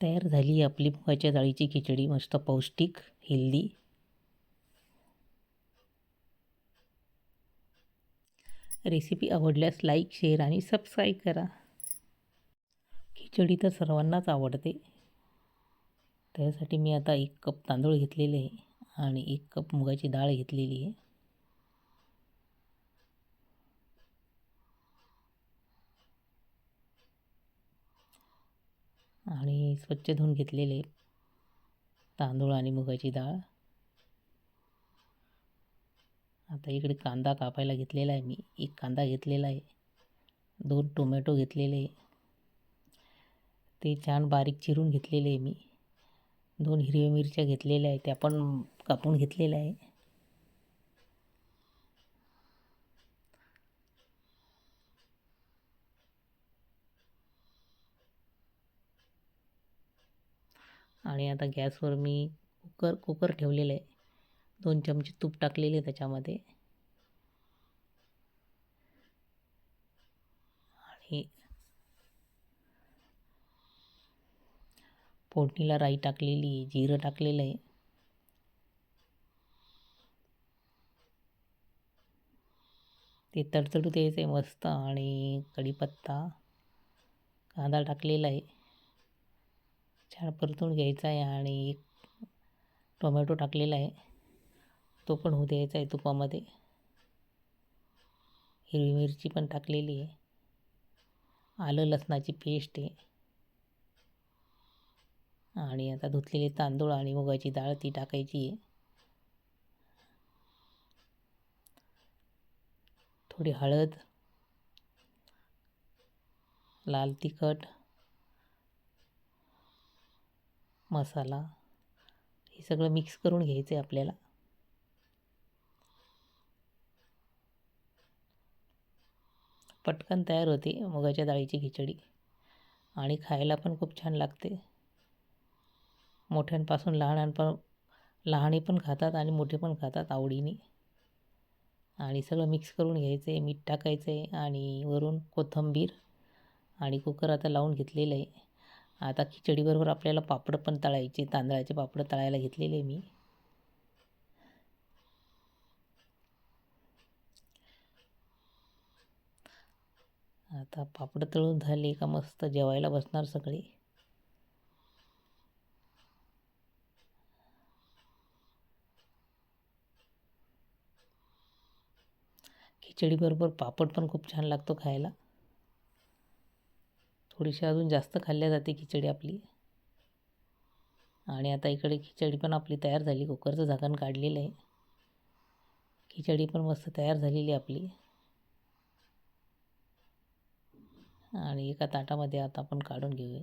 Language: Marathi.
तयार झाली आपली मुगाच्या डाळीची खिचडी. मस्त पौष्टिक हेल्दी रेसिपी आवडल्यास लाईक शेअर आणि सबस्क्राईब करा. खिचडी तर सर्वांनाच आवडते. त्यासाठी मी आता एक कप तांदूळ घेतलेले आहे आणि एक कप मुगाची डाळ घेतलेली आहे. आणि स्वच्छ धुवून घेतलेले तांदूळ आणि मुगाची डाळ. आता इकडे कांदा कापायला घेतलेला आहे मी. एक कांदा घेतलेला आहे. दोन टोमॅटो घेतलेले ते छान बारीक चिरून घेतलेले आहे मी. दोन हिरव्या मिरच्या घेतलेल्या आहे त्या पण कापून घेतलेल्या आहे. आणि आता गॅसवर मी कुकर कुकर ठेवलेलं आहे. दोन चमचे तूप टाकलेले त्याच्यामध्ये. आणि फोडणीला राई टाकलेली जिरं टाकलेलं आहे. ते तडतडू द्यायचं आहे मस्त आणि कढीपत्ता कांदा टाकलेला आहे. छान परतून घ्यायचा आहे आणि एक टोमॅटो टाकलेला आहे. तो पण होऊ द्यायचा आहे तुपामध्ये. हिरवी मिरची पण टाकलेली आहे. आलं लसणाची पेस्ट आहे. आणि आता धुतलेले तांदूळ आणि मुगाची डाळ ती टाकायची आहे. थोडी हळद लाल तिखट मसाला हे सगळं मिक्स करून घ्यायचं आहे आपल्याला. पटकन तयार होते मुगाच्या डाळीची खिचडी. आणि खायला पण खूप छान लागते. मोठ्यांपासून लहानांपण लहाने पण खातात आणि मोठे पण खातात आवडीने. आणि सगळं मिक्स करून घ्यायचं आहे मीठ टाकायचं आहे आणि वरून कोथिंबीर आणि कुकर आता लावून घेतलेलं आहे. आता खिचडीबरोबर आपल्याला पापड पण तळायचे तांदळाचे पापड तळायला घेतलेले मी. आता पापड तळून झाले का मस्त जेवायला बसणार सगळे. खिचडीबरोबर पापड पण खूप छान लागतो खायला. थोडीशी अजून जास्त खाल्ल्या जाते खिचडी आपली. आणि आता इकडे खिचडी पण आपली तयार झाली. कुकरचं झाकण काढलेलं आहे. खिचडी पण मस्त तयार झालेली आपली. आणि एका ताटामध्ये आता आपण काढून घेऊया.